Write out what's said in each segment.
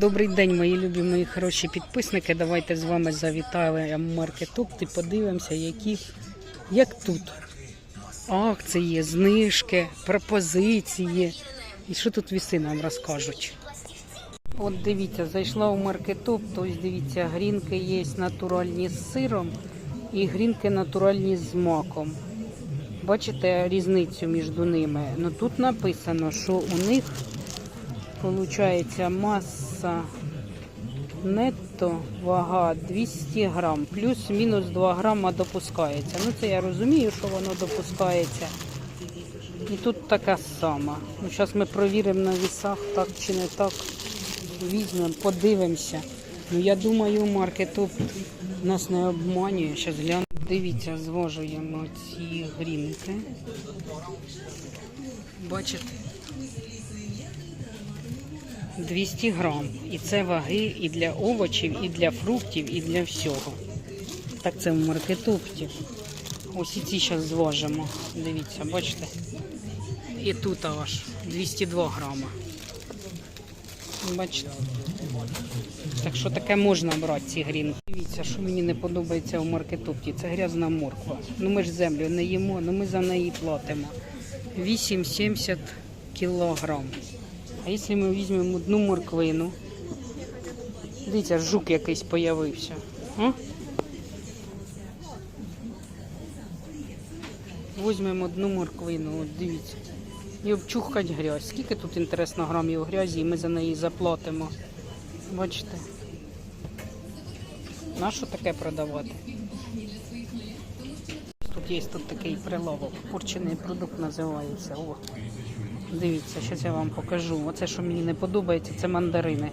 Добрий день, мої любі, мої хороші підписники. Давайте з вами завітаємо маркетоп і подивимося, які як тут акції, знижки, пропозиції. І що тут віси нам розкажуть. От дивіться, зайшла у маркетоп, то ось дивіться, грінки є натуральні з сиром і грінки натуральні з маком. Бачите різницю між ними? Ну тут написано, що у них виходить маса нетто вага 200 грам, плюс-мінус 2 грама допускається. Ну це я розумію, що воно допускається. І тут така сама. Ну, зараз ми провіримо на вісах, так чи не так. Візьмемо, подивимося. Ну я думаю, маркетоп нас не обманює. Зараз гляну. Дивіться, звожуємо ці грінки. Бачите? 200 грам. І це ваги і для овочів, і для фруктів, і для всього. Так це в маркетопті. Ось і ці зараз зважимо. Дивіться, бачите? І тут аж 202 грама. Бачите? Так що таке можна брати ці грінки. Дивіться, що мені не подобається у маркетопті. Це грязна морква. Ну ми ж землю не їмо, ну ми за неї платимо. 8,70 кілограм. А якщо ми візьмемо одну морквину, дивіться, жук якийсь появився. А? Візьмемо одну морквину, от дивіться. І обчухать грязь. Скільки тут інтересно грамів грязі, і ми за неї заплатимо. Бачите? Нащо таке продавати? Тут є тут такий прилавок. Порчений продукт називається. О. Дивіться, зараз я вам покажу. Оце, що мені не подобається, це мандарини.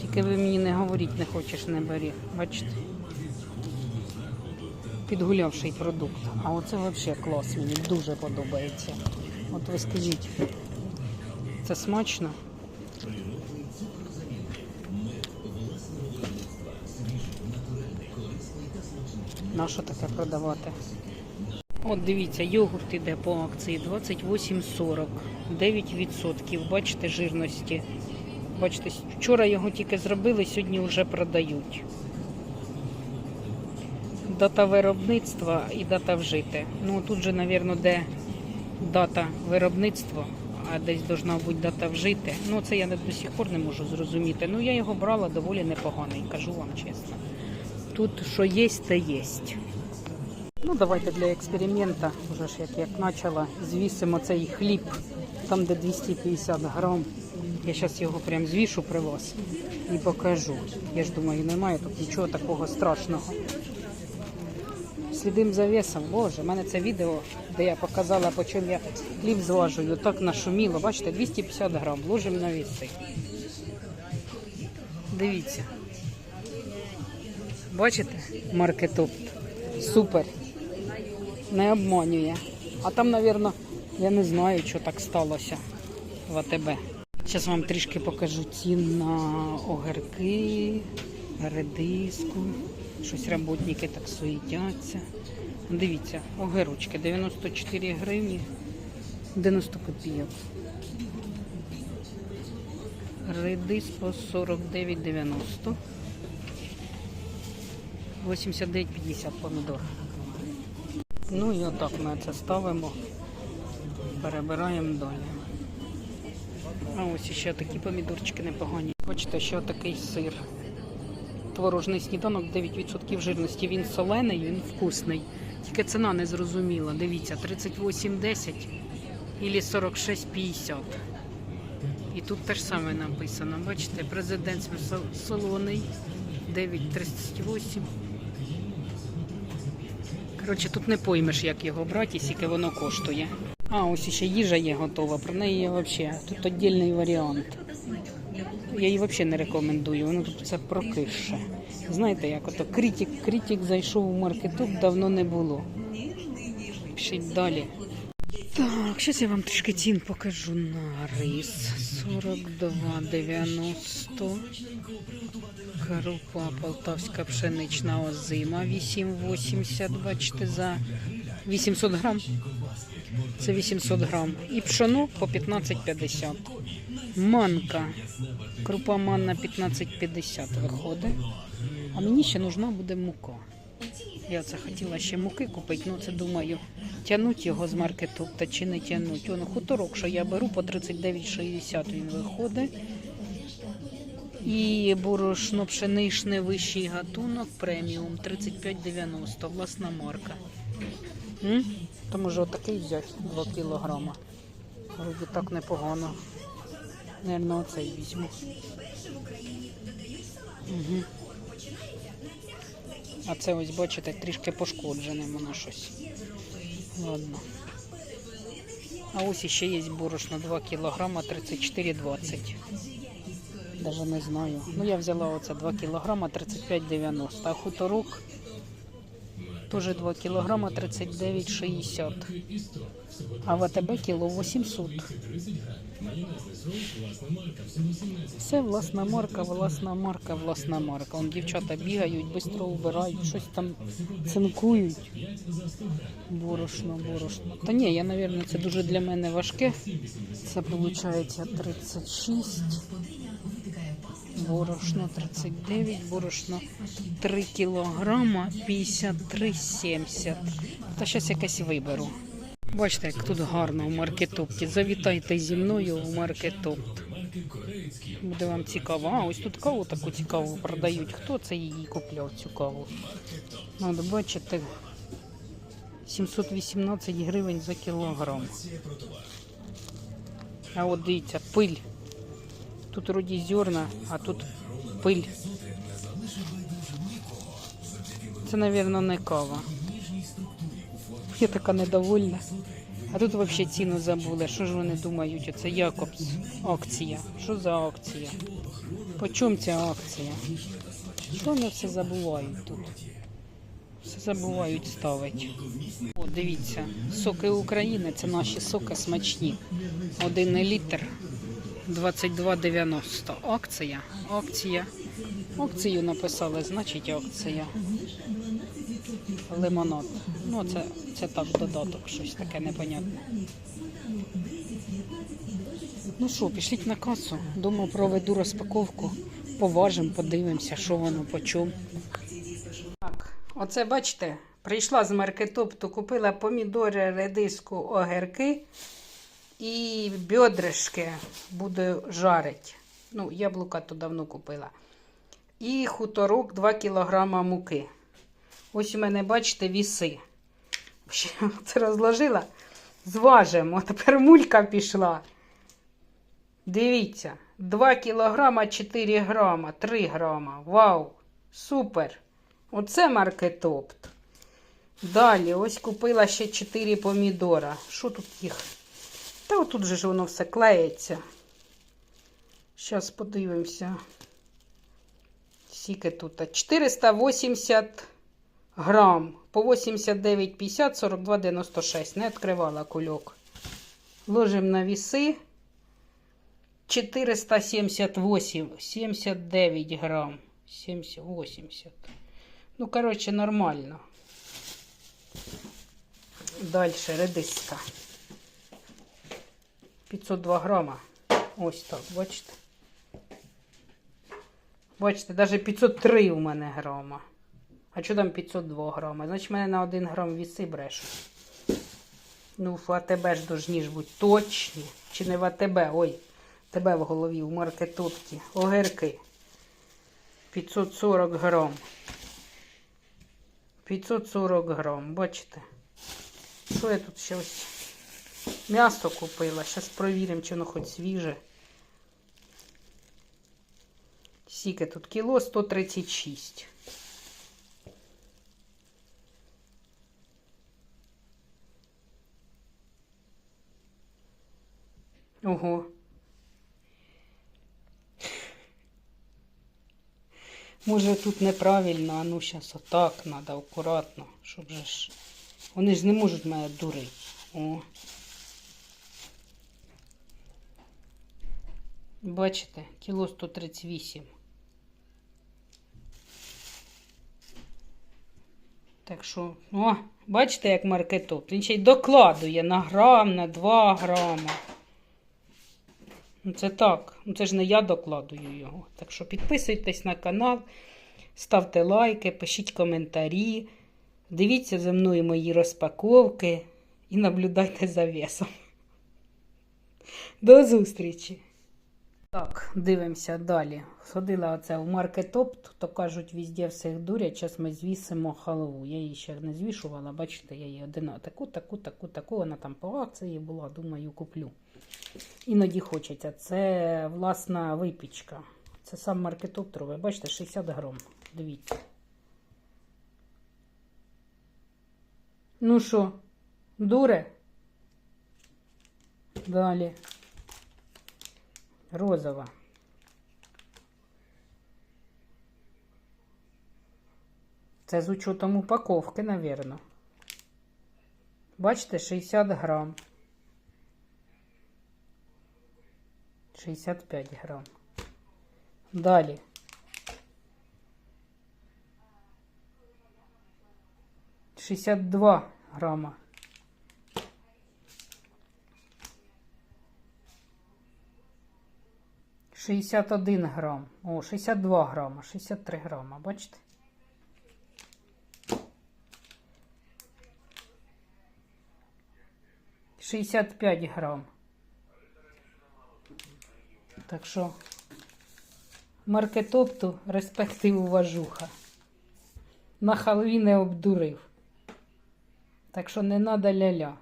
Тільки ви мені не говоріть, не хочеш, не бери. Бачите? Підгулявший продукт. А оце взагалі клас, мені дуже подобається. От ви скажіть, це смачно? Нащо таке продавати? От дивіться, йогурт іде по акції 28,40, 9%. Бачите жирності. Бачите, вчора його тільки зробили, сьогодні вже продають. Дата виробництва і дата вжити. Ну тут же, мабуть, де дата виробництва, а десь должна бути дата вжити. Ну це я до сих пор не можу зрозуміти. Ну я його брала доволі непоганий, кажу вам чесно. Тут що є, те є. Ну, давайте для експеримента, вже ж як, як почала, звісимо цей хліб, там де 250 грам. Я зараз його прям звішу при вас і покажу. Я ж думаю, немає тут нічого такого страшного. Слідим за весом. Боже, в мене це відео, де я показала, по чому я хліб зважую. Так нашуміло. Бачите, 250 грам. Ложимо на віси. Дивіться. Бачите? Маркетоп. Супер. Не обманює. А там, мабуть, я не знаю, що так сталося в АТБ. Зараз вам трішки покажу цін на огірки, редиску. Щось роботники так суетяться. Дивіться, огірочки 94 гривні 90 копійок. Редис по 49,90. 89,50 помідор. Ну і отак ми це ставимо, перебираємо далі. А ось ще такі помідорчики непогані. Бачите, ще такий сир. Творожний сніданок 9% жирності. Він солений, він вкусний. Тільки ціна не зрозуміла. Дивіться, 38,10 або 46,50. І тут те ж саме написано. Бачите, президент солоний 9,38. Коротше, тут не поймеш, як його брати, і скільки воно коштує. А, ось ще їжа є готова, про неї взагалі. Тут віддільний варіант. Я її взагалі не рекомендую, воно тут це прокише. Знаєте, як ото критик, критик зайшов у маркеток, давно не було. Пишіть далі. Так, зараз я вам трішки цін покажу на рис 42,90. Крупа полтавська пшенична озима 8,80, бачите, за 800 грам. Це 800 грам. І пшоно по 15,50. Манка. Крупа манна 15,50 виходить. А мені ще нужна буде мука. Я це хотіла ще муки купити, ну це думаю, тянуть його з маркету та чи не тянуть. Воно хуторок, що я беру по 39,60 він виходить. І борошно пшеничне вищий гатунок преміум 35,90, власна марка. М? То може отакий взяти 2 кілограма. Вроді так непогано. Наверно, оцей візьму. Угу. А це ось, бачите, трішки пошкоджене воно щось. Ладно. А ось іще є борошно 2 кілограма 34,20. Даже не знаю. Ну я взяла оце 2 кілограма 35,90. А хуторок теж 2 кілограма 39,60. А в АТБ кіло 800. Все власна марка, власна марка, власна марка. Вон дівчата бігають, швидко убирають, щось там цинкують. Борошно, борошно. Та ні, я, мабуть, це дуже для мене важке. Це виходить 36. Борошно 39, борошно 3 кілограма 53,70. Та зараз якась виберу. Бачите, як тут гарно у маркетопті. Завітайте зі мною у маркетопт. Буде вам цікаво. А, ось тут каву таку цікаву продають. Хто це її купляв, цю каву? Надо бачите, 718 гривень за кілограм. А от дивіться, пиль. Тут вроді зерна, а тут пиль. Це, мабуть, не кава. Я така недовольна. А тут взагалі ціну забули. Що ж вони думають? Оце Якобс. Акція. Що за акція? По чому ця акція? Що вони все забувають тут? Все забувають ставити. О, дивіться, соки України це наші соки смачні. Один літр 22,90. Акція. Акція. Акцію написали, значить акція. Лимонад. Ну, це, це так додаток, щось таке непонятне. Ну що, пішліть на касу. Думаю, проведу розпаковку, поважимо, подивимося, що воно по чому. Так, оце бачите, прийшла з маркетопту, купила помідори, редиску, огірки і бедришки буду жарити. Ну, яблука то давно купила. І хуторок 2 кг муки. Ось у мене, бачите, віси. Це розложила. Зважимо. Тепер мулька пішла. Дивіться, 2 кілограма 4 грама, 3 грама. Вау! Супер! Оце маркетопт. Далі, ось купила ще 4 помідора. Що тут їх? Та отут же ж воно все клеїться. Зараз подивимося. Скільки тут? 480 грам. По 89,50, 42,96. Не відкривала кульок. Ложимо на віси. 478, 79 грам. 70, 80. Ну, коротше, нормально. Далі редиска. 502 грама. Ось так, бачите? Бачите, навіть 503 у мене грама. А що там 502 грама? Значить, мене на 1 грам віси брешуть. Ну, в АТБ ж должні ж бути точні. Чи не в АТБ? Ой, тебе в голові, у маркетутки. Огірки. 540 грам. 540 грам, бачите? Що я тут ще ось? М'ясо купила. Зараз провіримо, чи воно хоч свіже. Скільки тут? Кіло 136. Ого. Може тут неправильно, а ну зараз отак треба, акуратно, щоб же ж. Вони ж не можуть мене дурити. О. Бачите, кіло 138. Так що, о, бачите, як маркетоп. Він ще й докладує на грам, на 2 грама. Ну, Це так. Ну, Це ж не я докладую його. Так що підписуйтесь на канал, ставте лайки, пишіть коментарі, дивіться за мною мої розпаковки і наблюдайте за весом. До зустрічі! Так, дивимося далі. Сходила оце в маркетоп, то кажуть, везде всіх дурять. Зараз ми звісимо халву. Я її ще не звішувала, бачите, я її один таку, таку, таку, таку. Вона там по акції була, думаю, куплю. Іноді хочеться. Це власна випічка. Це сам маркетоп тровий. Бачите, 60 грам. Дивіться. Ну що, дуре? Далі. Розова. Це з учетом упаковки, навірно. Бачите, 60 грам. 65 грам. Далі. Шістдесят два грама. Шістдесят один грам. О, 62 грама, 63 грама, бачите? Шістдесят п'ять грам. Так що маркетопту респект і уважуха. На халві не обдурив. Так що не надо ля-ля.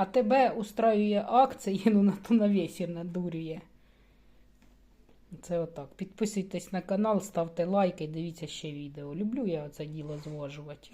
А тебе устраює акції, ну на то на весі надурює. Це отак. Підписуйтесь на канал, ставте лайки, дивіться ще відео. Люблю я оце діло зважувати.